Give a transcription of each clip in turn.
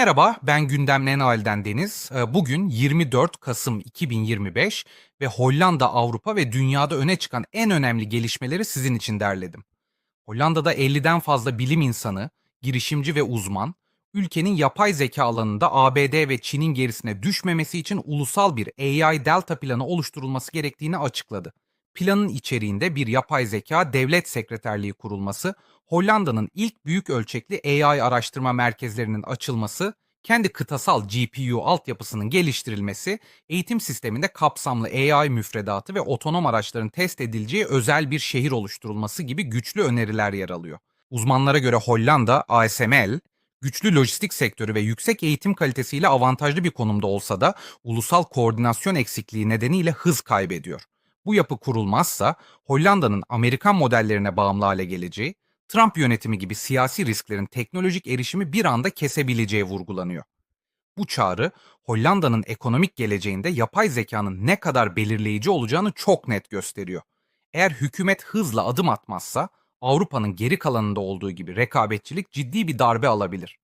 Merhaba, ben Gündem Nenal'den Deniz. Ee, Bugün 24 Kasım 2025 ve Hollanda, Avrupa ve dünyada öne çıkan en önemli gelişmeleri sizin için derledim. Hollanda'da 50'den fazla bilim insanı, girişimci ve uzman, ülkenin yapay zeka alanında ABD ve Çin'in gerisine düşmemesi için ulusal bir AI Delta planı oluşturulması gerektiğini açıkladı. Planın içeriğinde bir yapay zeka devlet sekreterliği kurulması, Hollanda'nın ilk büyük ölçekli AI araştırma merkezlerinin açılması, kendi kıtasal GPU altyapısının geliştirilmesi, eğitim sisteminde kapsamlı AI müfredatı ve otonom araçların test edileceği özel bir şehir oluşturulması gibi güçlü öneriler yer alıyor. Uzmanlara göre Hollanda, ASML, güçlü lojistik sektörü ve yüksek eğitim kalitesiyle avantajlı bir konumda olsa da ulusal koordinasyon eksikliği nedeniyle hız kaybediyor. Bu yapı kurulmazsa Hollanda'nın Amerikan modellerine bağımlı hale geleceği, Trump yönetimi gibi siyasi risklerin teknolojik erişimi bir anda kesebileceği vurgulanıyor. Bu çağrı Hollanda'nın ekonomik geleceğinde yapay zekanın ne kadar belirleyici olacağını çok net gösteriyor. Eğer hükümet hızla adım atmazsa Avrupa'nın geri kalanında olduğu gibi rekabetçilik ciddi bir darbe alabilir.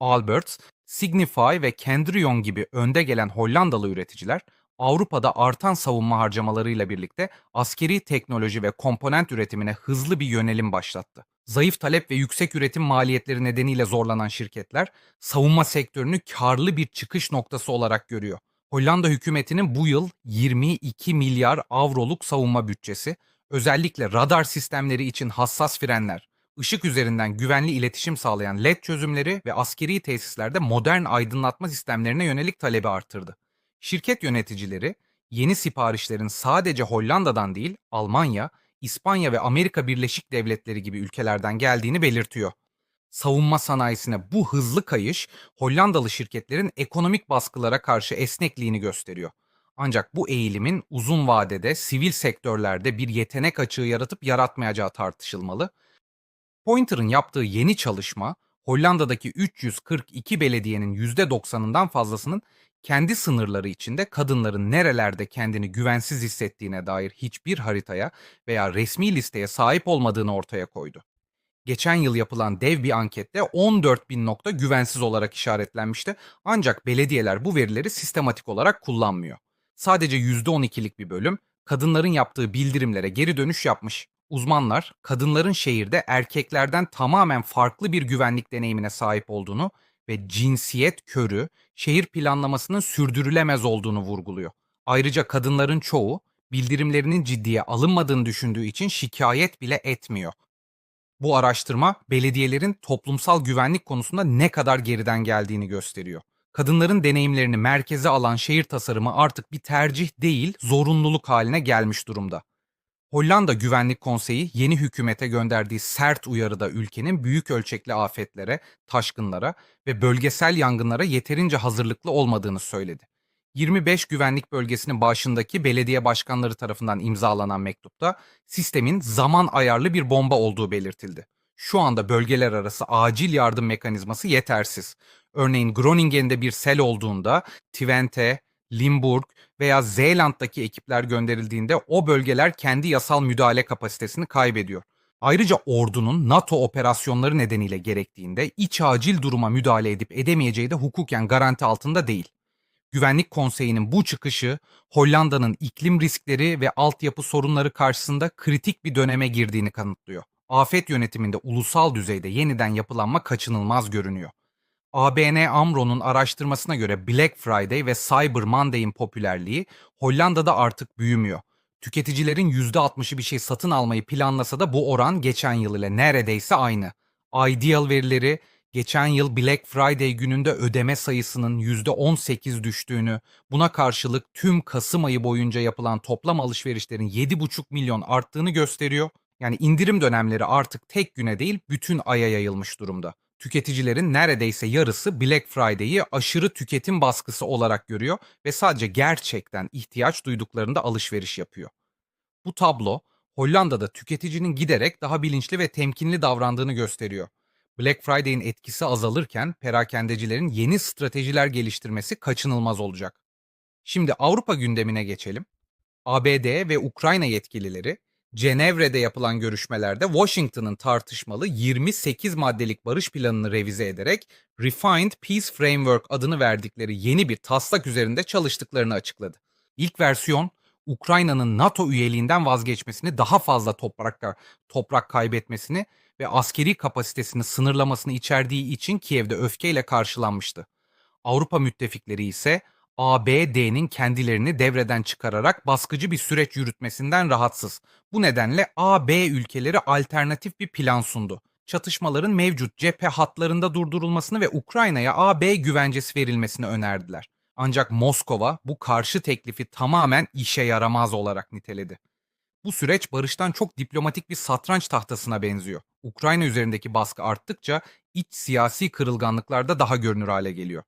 Alberts, Signify ve Kendrion gibi önde gelen Hollandalı üreticiler Avrupa'da artan savunma harcamalarıyla birlikte askeri teknoloji ve komponent üretimine hızlı bir yönelim başlattı. Zayıf talep ve yüksek üretim maliyetleri nedeniyle zorlanan şirketler savunma sektörünü karlı bir çıkış noktası olarak görüyor. Hollanda hükümetinin bu yıl 22 milyar avroluk savunma bütçesi, özellikle radar sistemleri için hassas frenler, ışık üzerinden güvenli iletişim sağlayan LED çözümleri ve askeri tesislerde modern aydınlatma sistemlerine yönelik talebi arttırdı. Şirket yöneticileri yeni siparişlerin sadece Hollanda'dan değil, Almanya, İspanya ve Amerika Birleşik Devletleri gibi ülkelerden geldiğini belirtiyor. Savunma sanayisine bu hızlı kayış Hollandalı şirketlerin ekonomik baskılara karşı esnekliğini gösteriyor. Ancak bu eğilimin uzun vadede sivil sektörlerde bir yetenek açığı yaratıp yaratmayacağı tartışılmalı. Pointer'ın yaptığı yeni çalışma, Hollanda'daki 342 belediyenin %90'ından fazlasının kendi sınırları içinde kadınların nerelerde kendini güvensiz hissettiğine dair hiçbir haritaya veya resmi listeye sahip olmadığını ortaya koydu. Geçen yıl yapılan dev bir ankette 14 bin nokta güvensiz olarak işaretlenmişti ancak belediyeler bu verileri sistematik olarak kullanmıyor. Sadece %12'lik bir bölüm kadınların yaptığı bildirimlere geri dönüş yapmış. Uzmanlar kadınların şehirde erkeklerden tamamen farklı bir güvenlik deneyimine sahip olduğunu ve cinsiyet körü şehir planlamasının sürdürülemez olduğunu vurguluyor. Ayrıca kadınların çoğu bildirimlerinin ciddiye alınmadığını düşündüğü için şikayet bile etmiyor. Bu araştırma belediyelerin toplumsal güvenlik konusunda ne kadar geriden geldiğini gösteriyor. Kadınların deneyimlerini merkeze alan şehir tasarımı artık bir tercih değil, zorunluluk haline gelmiş durumda. Hollanda Güvenlik Konseyi yeni hükümete gönderdiği sert uyarıda ülkenin büyük ölçekli afetlere, taşkınlara ve bölgesel yangınlara yeterince hazırlıklı olmadığını söyledi. 25 güvenlik bölgesinin başındaki belediye başkanları tarafından imzalanan mektupta sistemin zaman ayarlı bir bomba olduğu belirtildi. Şu anda bölgeler arası acil yardım mekanizması yetersiz. Örneğin Groningen'de bir sel olduğunda Twente, Limburg veya Zeeland'daki ekipler gönderildiğinde o bölgeler kendi yasal müdahale kapasitesini kaybediyor. Ayrıca ordunun NATO operasyonları nedeniyle gerektiğinde iç acil duruma müdahale edip edemeyeceği de hukuken garanti altında değil. Güvenlik Konseyi'nin bu çıkışı Hollanda'nın iklim riskleri ve altyapı sorunları karşısında kritik bir döneme girdiğini kanıtlıyor. Afet yönetiminde ulusal düzeyde yeniden yapılanma kaçınılmaz görünüyor. ABN AMRO'nun araştırmasına göre Black Friday ve Cyber Monday'in popülerliği Hollanda'da artık büyümüyor. Tüketicilerin %60'ı bir şey satın almayı planlasa da bu oran geçen yıl ile neredeyse aynı. Ideal verileri geçen yıl Black Friday gününde ödeme sayısının %18 düştüğünü, buna karşılık tüm Kasım ayı boyunca yapılan toplam alışverişlerin 7,5 milyon arttığını gösteriyor. Yani indirim dönemleri artık tek güne değil bütün aya yayılmış durumda tüketicilerin neredeyse yarısı Black Friday'i aşırı tüketim baskısı olarak görüyor ve sadece gerçekten ihtiyaç duyduklarında alışveriş yapıyor. Bu tablo Hollanda'da tüketicinin giderek daha bilinçli ve temkinli davrandığını gösteriyor. Black Friday'in etkisi azalırken perakendecilerin yeni stratejiler geliştirmesi kaçınılmaz olacak. Şimdi Avrupa gündemine geçelim. ABD ve Ukrayna yetkilileri Cenevre'de yapılan görüşmelerde Washington'ın tartışmalı 28 maddelik barış planını revize ederek Refined Peace Framework adını verdikleri yeni bir taslak üzerinde çalıştıklarını açıkladı. İlk versiyon Ukrayna'nın NATO üyeliğinden vazgeçmesini, daha fazla toprak toprak kaybetmesini ve askeri kapasitesini sınırlamasını içerdiği için Kiev'de öfkeyle karşılanmıştı. Avrupa müttefikleri ise ABD'nin kendilerini devreden çıkararak baskıcı bir süreç yürütmesinden rahatsız. Bu nedenle AB ülkeleri alternatif bir plan sundu. Çatışmaların mevcut cephe hatlarında durdurulmasını ve Ukrayna'ya AB güvencesi verilmesini önerdiler. Ancak Moskova bu karşı teklifi tamamen işe yaramaz olarak niteledi. Bu süreç barıştan çok diplomatik bir satranç tahtasına benziyor. Ukrayna üzerindeki baskı arttıkça iç siyasi kırılganlıklar da daha görünür hale geliyor.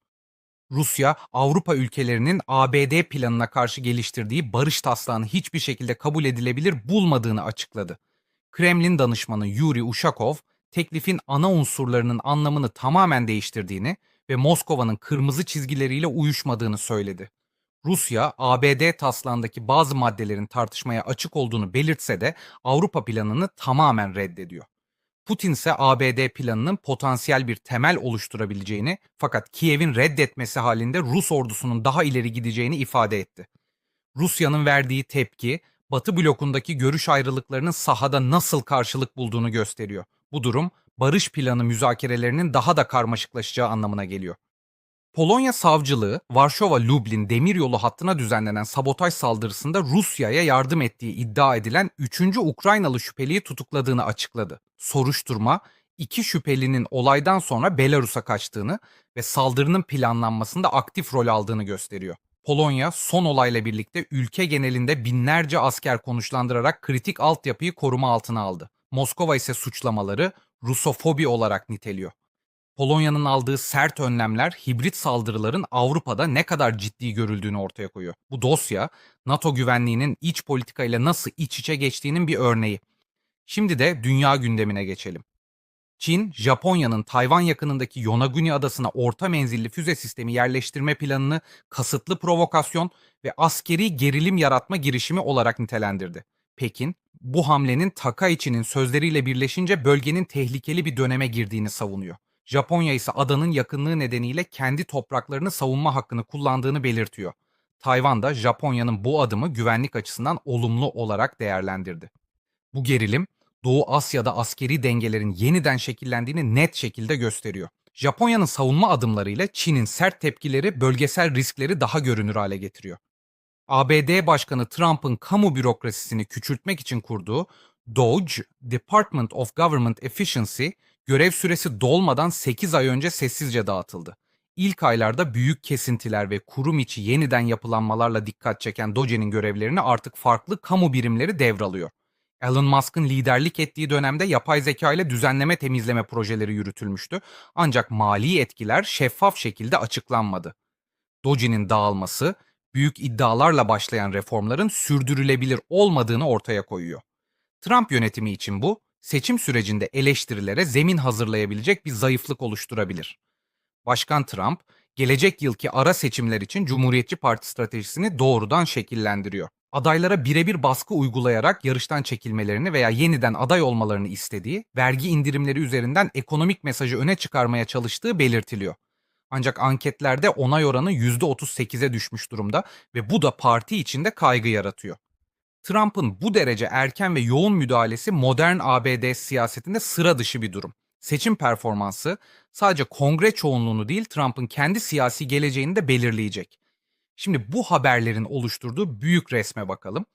Rusya, Avrupa ülkelerinin ABD planına karşı geliştirdiği barış taslağını hiçbir şekilde kabul edilebilir bulmadığını açıkladı. Kremlin danışmanı Yuri Ushakov, teklifin ana unsurlarının anlamını tamamen değiştirdiğini ve Moskova'nın kırmızı çizgileriyle uyuşmadığını söyledi. Rusya, ABD taslağındaki bazı maddelerin tartışmaya açık olduğunu belirtse de Avrupa planını tamamen reddediyor. Putin ise ABD planının potansiyel bir temel oluşturabileceğini fakat Kiev'in reddetmesi halinde Rus ordusunun daha ileri gideceğini ifade etti. Rusya'nın verdiği tepki, Batı blokundaki görüş ayrılıklarının sahada nasıl karşılık bulduğunu gösteriyor. Bu durum barış planı müzakerelerinin daha da karmaşıklaşacağı anlamına geliyor. Polonya savcılığı Varşova-Lublin demiryolu hattına düzenlenen sabotaj saldırısında Rusya'ya yardım ettiği iddia edilen 3. Ukraynalı şüpheliyi tutukladığını açıkladı. Soruşturma iki şüphelinin olaydan sonra Belarus'a kaçtığını ve saldırının planlanmasında aktif rol aldığını gösteriyor. Polonya son olayla birlikte ülke genelinde binlerce asker konuşlandırarak kritik altyapıyı koruma altına aldı. Moskova ise suçlamaları Rusofobi olarak niteliyor. Polonya'nın aldığı sert önlemler hibrit saldırıların Avrupa'da ne kadar ciddi görüldüğünü ortaya koyuyor. Bu dosya NATO güvenliğinin iç politikayla nasıl iç içe geçtiğinin bir örneği. Şimdi de dünya gündemine geçelim. Çin, Japonya'nın Tayvan yakınındaki Yonaguni adasına orta menzilli füze sistemi yerleştirme planını kasıtlı provokasyon ve askeri gerilim yaratma girişimi olarak nitelendirdi. Pekin, bu hamlenin Takaichi'nin sözleriyle birleşince bölgenin tehlikeli bir döneme girdiğini savunuyor. Japonya ise adanın yakınlığı nedeniyle kendi topraklarını savunma hakkını kullandığını belirtiyor. Tayvan da Japonya'nın bu adımı güvenlik açısından olumlu olarak değerlendirdi. Bu gerilim Doğu Asya'da askeri dengelerin yeniden şekillendiğini net şekilde gösteriyor. Japonya'nın savunma adımlarıyla Çin'in sert tepkileri bölgesel riskleri daha görünür hale getiriyor. ABD Başkanı Trump'ın kamu bürokrasisini küçültmek için kurduğu DOGE, Department of Government Efficiency, görev süresi dolmadan 8 ay önce sessizce dağıtıldı. İlk aylarda büyük kesintiler ve kurum içi yeniden yapılanmalarla dikkat çeken DOGE'nin görevlerini artık farklı kamu birimleri devralıyor. Elon Musk'ın liderlik ettiği dönemde yapay zeka ile düzenleme temizleme projeleri yürütülmüştü. Ancak mali etkiler şeffaf şekilde açıklanmadı. Doge'nin dağılması, büyük iddialarla başlayan reformların sürdürülebilir olmadığını ortaya koyuyor. Trump yönetimi için bu, seçim sürecinde eleştirilere zemin hazırlayabilecek bir zayıflık oluşturabilir. Başkan Trump, gelecek yılki ara seçimler için Cumhuriyetçi Parti stratejisini doğrudan şekillendiriyor. Adaylara birebir baskı uygulayarak yarıştan çekilmelerini veya yeniden aday olmalarını istediği, vergi indirimleri üzerinden ekonomik mesajı öne çıkarmaya çalıştığı belirtiliyor. Ancak anketlerde onay oranı %38'e düşmüş durumda ve bu da parti içinde kaygı yaratıyor. Trump'ın bu derece erken ve yoğun müdahalesi modern ABD siyasetinde sıra dışı bir durum. Seçim performansı sadece kongre çoğunluğunu değil Trump'ın kendi siyasi geleceğini de belirleyecek. Şimdi bu haberlerin oluşturduğu büyük resme bakalım.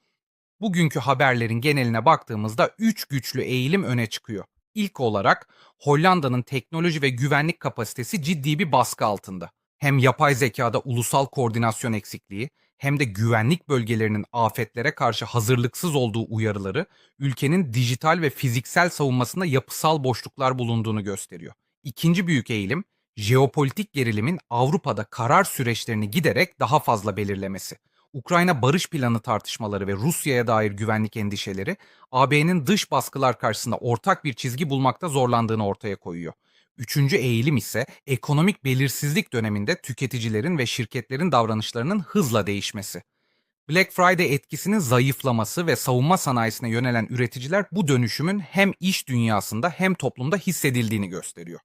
Bugünkü haberlerin geneline baktığımızda 3 güçlü eğilim öne çıkıyor. İlk olarak Hollanda'nın teknoloji ve güvenlik kapasitesi ciddi bir baskı altında. Hem yapay zekada ulusal koordinasyon eksikliği hem de güvenlik bölgelerinin afetlere karşı hazırlıksız olduğu uyarıları ülkenin dijital ve fiziksel savunmasında yapısal boşluklar bulunduğunu gösteriyor. İkinci büyük eğilim jeopolitik gerilimin Avrupa'da karar süreçlerini giderek daha fazla belirlemesi. Ukrayna barış planı tartışmaları ve Rusya'ya dair güvenlik endişeleri AB'nin dış baskılar karşısında ortak bir çizgi bulmakta zorlandığını ortaya koyuyor. Üçüncü eğilim ise ekonomik belirsizlik döneminde tüketicilerin ve şirketlerin davranışlarının hızla değişmesi. Black Friday etkisinin zayıflaması ve savunma sanayisine yönelen üreticiler bu dönüşümün hem iş dünyasında hem toplumda hissedildiğini gösteriyor.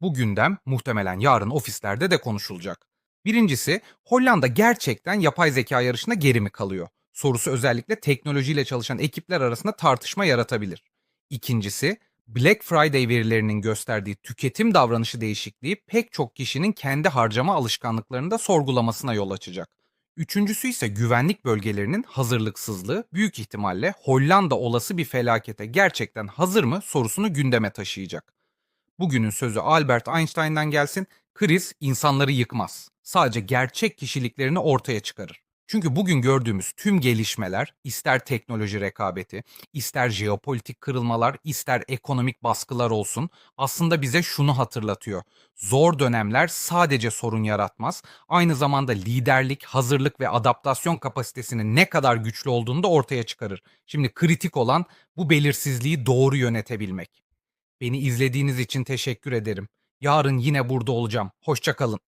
Bu gündem muhtemelen yarın ofislerde de konuşulacak. Birincisi, Hollanda gerçekten yapay zeka yarışında geri mi kalıyor? Sorusu özellikle teknolojiyle çalışan ekipler arasında tartışma yaratabilir. İkincisi, Black Friday verilerinin gösterdiği tüketim davranışı değişikliği pek çok kişinin kendi harcama alışkanlıklarını da sorgulamasına yol açacak. Üçüncüsü ise güvenlik bölgelerinin hazırlıksızlığı büyük ihtimalle Hollanda olası bir felakete gerçekten hazır mı sorusunu gündeme taşıyacak. Bugünün sözü Albert Einstein'dan gelsin, kriz insanları yıkmaz. Sadece gerçek kişiliklerini ortaya çıkarır. Çünkü bugün gördüğümüz tüm gelişmeler, ister teknoloji rekabeti, ister jeopolitik kırılmalar, ister ekonomik baskılar olsun, aslında bize şunu hatırlatıyor. Zor dönemler sadece sorun yaratmaz, aynı zamanda liderlik, hazırlık ve adaptasyon kapasitesinin ne kadar güçlü olduğunu da ortaya çıkarır. Şimdi kritik olan bu belirsizliği doğru yönetebilmek. Beni izlediğiniz için teşekkür ederim. Yarın yine burada olacağım. Hoşça kalın.